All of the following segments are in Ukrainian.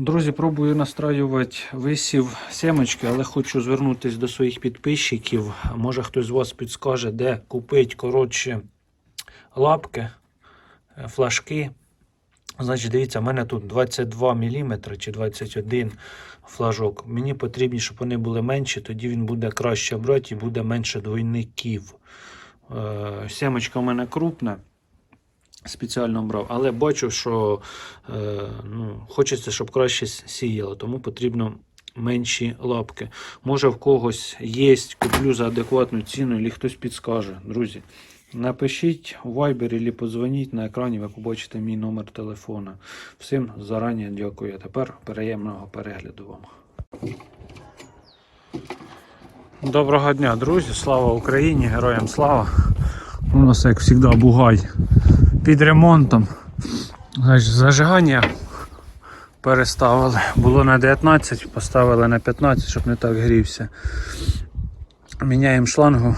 Друзі, пробую настраювати висів сімочки, але хочу звернутися до своїх підписчиків. Може хтось з вас підскаже, де купити коротше лапки, е, флажки. Значить, дивіться, в мене тут 22 мм чи 21 флажок. Мені потрібні, щоб вони були менші, тоді він буде краще брати і буде менше двойників. Е, Сімочка в мене крупна спеціально брав, але бачу, що е, ну, хочеться, щоб краще сіяло, тому потрібно менші лапки. Може в когось є, куплю за адекватну ціну, і хтось підскаже. Друзі, напишіть у Viber або подзвоніть на екрані, ви побачите мій номер телефона. Всім зарані дякую. Тепер приємного перегляду вам. Доброго дня, друзі! Слава Україні! Героям слава! У нас, як завжди, бугай під ремонтом. Значить, зажигання переставили. Було на 19, поставили на 15, щоб не так грівся. Міняємо шлангу,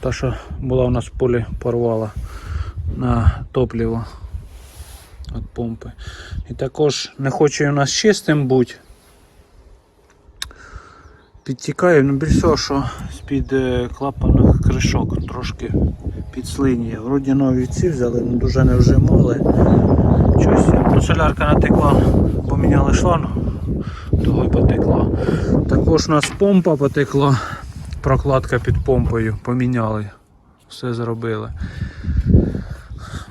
та що була у нас в полі порвала на топливо від помпи. І також не хоче у нас чистим бути. Підтікає, ну більш всього, що з-під е, клапаних кришок трошки підслинює. Вроді нові ці взяли, ну дуже не вжимали. Щось солярка натекла, поміняли шланг, того й потекла. Також у нас помпа потекла, прокладка під помпою поміняли. Все зробили.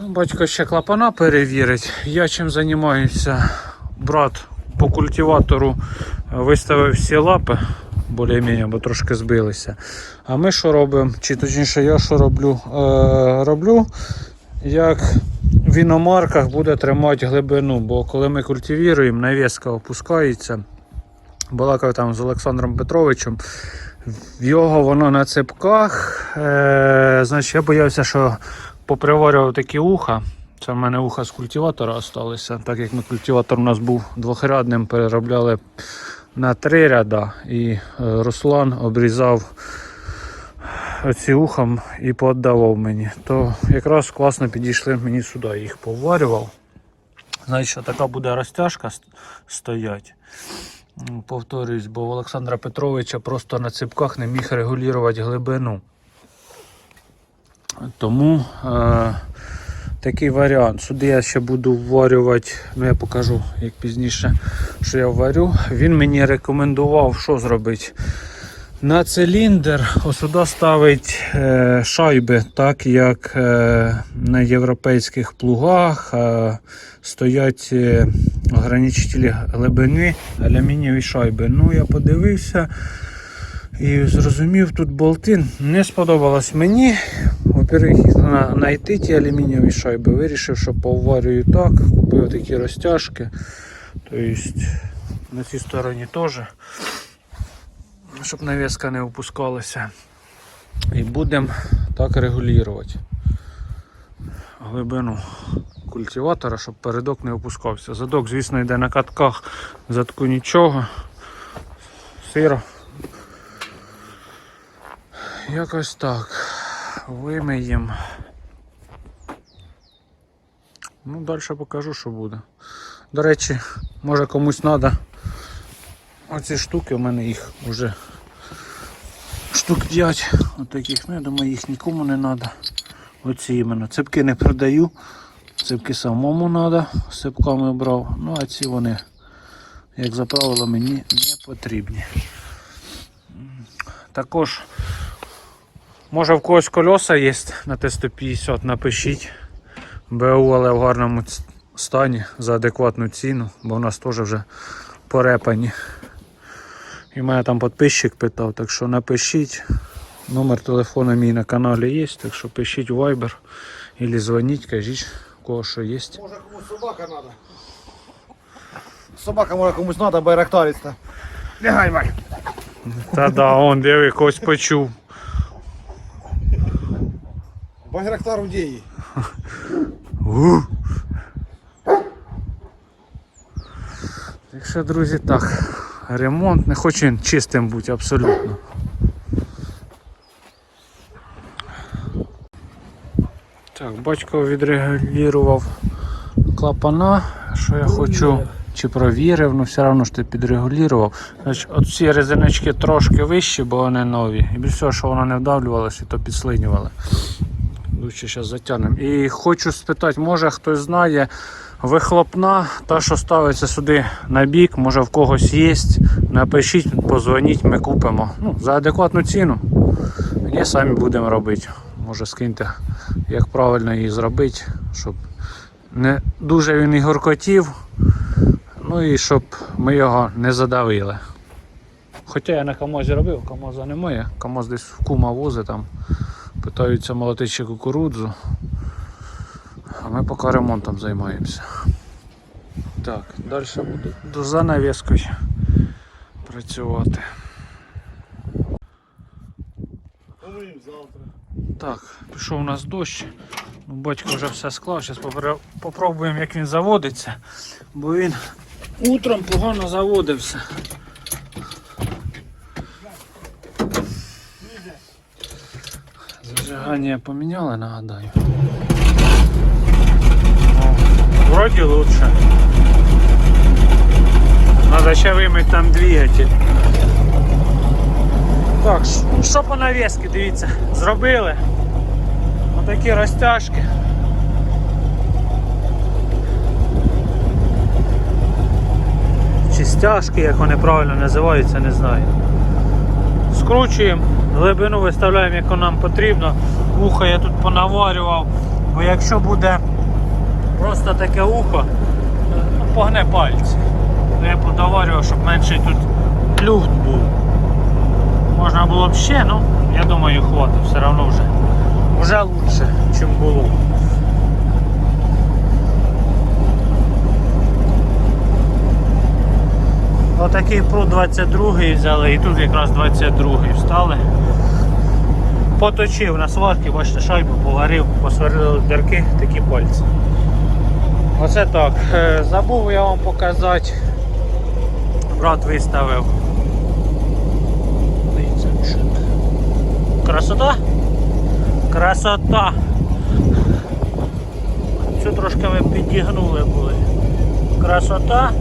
Ну, Батько ще клапана перевірить. Я чим займаюся? Брат по культиватору виставив всі лапи, більш-менш, бо трошки збилися. А ми що робимо? Чи точніше я що роблю? Е, роблю, як в іномарках буде тримати глибину, бо коли ми культивіруємо, навіска опускається. Балакав там з Олександром Петровичем. В його воно на цепках. Е, значить, я боявся, що поприварював такі уха. Це в мене уха з культиватора залишилися. Так як ми культиватор у нас був двохрядним, переробляли на три ряда. І е, Руслан обрізав оці ухам і пооддавав мені. То якраз класно підійшли мені сюди, їх поварював. Значить, що така буде розтяжка стоять. Повторюсь, бо в Олександра Петровича просто на ципках не міг регулювати глибину. Тому е, такий варіант. Сюди я ще буду вварювати, ну я покажу як пізніше, що я варю. Він мені рекомендував, що зробити. На циліндр сюди ставить е, шайби, так як е, на європейських плугах е, стоять е, ограничителі глибини, алюмінієві шайби. Ну, я подивився і зрозумів, тут болти не сподобалось мені. Во-первых, на- знайти ті алюмінієві шайби. Вирішив, що поварюю так, купив такі розтяжки. Тобто на цій стороні теж щоб навіска не опускалася. І будемо так регулювати глибину культиватора, щоб передок не опускався. Задок, звісно, йде на катках, задку нічого. Сиро. Якось так. Вимиємо. Ну, далі покажу, що буде. До речі, може комусь треба. Оці штуки у мене їх вже штук 5 отаких. Ну, я думаю, їх нікому не треба. Оці іменно. Цепки не продаю. Цепки самому треба. Цепками брав. Ну а ці вони, як за правило, мені не потрібні. Також, може в когось кольоса є на Т150, напишіть. БУ, але в гарному стані за адекватну ціну, бо в нас теж вже порепані. І мене там підписчик питав, так що напишіть. Номер телефона мій на каналі є, так що пишіть у Viber або дзвоніть, кажіть, у кого що є. Може комусь собака надо. Собака може комусь надо, байрактарець Лягай, Валь. Та да, он диви, когось почув. Байрактар у дії. У. Так що, друзі, так. Ремонт не хоче він чистим бути абсолютно. Так, батько відрегулював клапана, що я хочу чи провірив, ну все одно ж ти підрегулював. Значить, ці резиночки трошки вищі, бо вони нові. І більше що воно не вдавлювалося, то підслинювали. Лучше зараз затягнемо. І хочу спитати, може хтось знає вихлопна, та що ставиться сюди на бік, може в когось є. Напишіть, позвоніть, ми купимо. Ну, за адекватну ціну. Ні, самі будемо робити. Може скиньте, як правильно її зробити, щоб не дуже він і горкотів, ну і щоб ми його не задавили. Хоча я на камозі робив, камоза немає, камоз десь в кума возить там, питаються молотити ще кукурудзу. А ми поки ремонтом займаємося. Так, далі буду до занавіскою працювати. Завтра. Так, пішов у нас дощ. Ну, Батько вже все склав. Зараз попробуємо, як він заводиться, бо він утром погано заводився. Зажигання поміняли, нагадаю. О, вроді лучше. Надо ще вимити там двигатель. Так, ш- що по навіски, дивіться, зробили. Отакі розтяжки. Чи стяжки, як вони правильно називаються, не знаю. Скручуємо, глибину виставляємо, яку нам потрібно. Ухо я тут понаварював, бо якщо буде просто таке ухо, ну, погне пальці. Я подоварював, щоб менший тут люфт був. Можна було б ще, ну я думаю, хватить, все одно вже. Вже лучше, ніж було. Отакий пруд 22 взяли і тут якраз 22 встали. Поточив на сварки, бачите, шайбу поварив, посварили дірки, такі пальці. Оце так. Е, Забув я вам показати. Брат виставив. Красота? Красота! Цю трошки ми підігнули були. Красота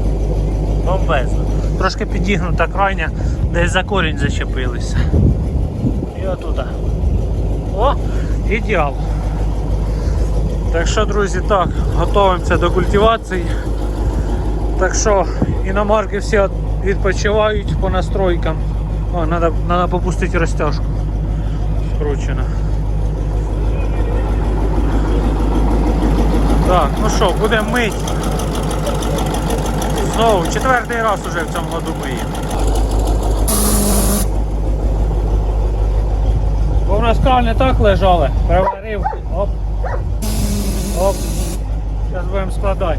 бомбезна. Трошки підігнута крайня, десь за корінь зачепилися. І отуда. О, ідеал. Так що, друзі, так, готуємося до культивації. Так що іномарки всі відпочивають по настройкам. О, треба, треба попустити розтяжку. Скручено. Так, ну що, будемо мить. Знову, четвертий раз уже в цьому году миємо. Бо в нас кран так лежали, переварив, оп, оп. Зараз будемо складати.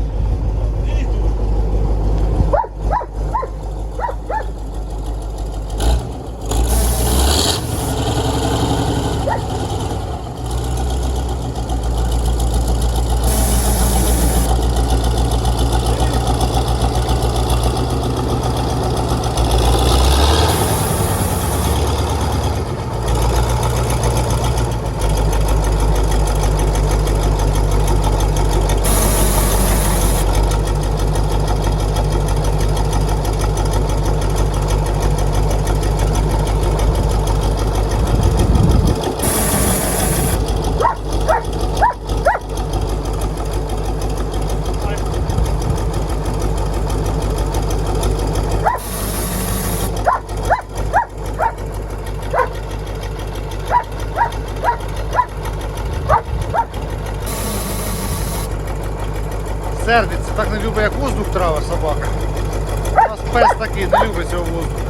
Сердиться, так не любить, як воздух трава собака. У нас пес такий, не любить цього воздуху.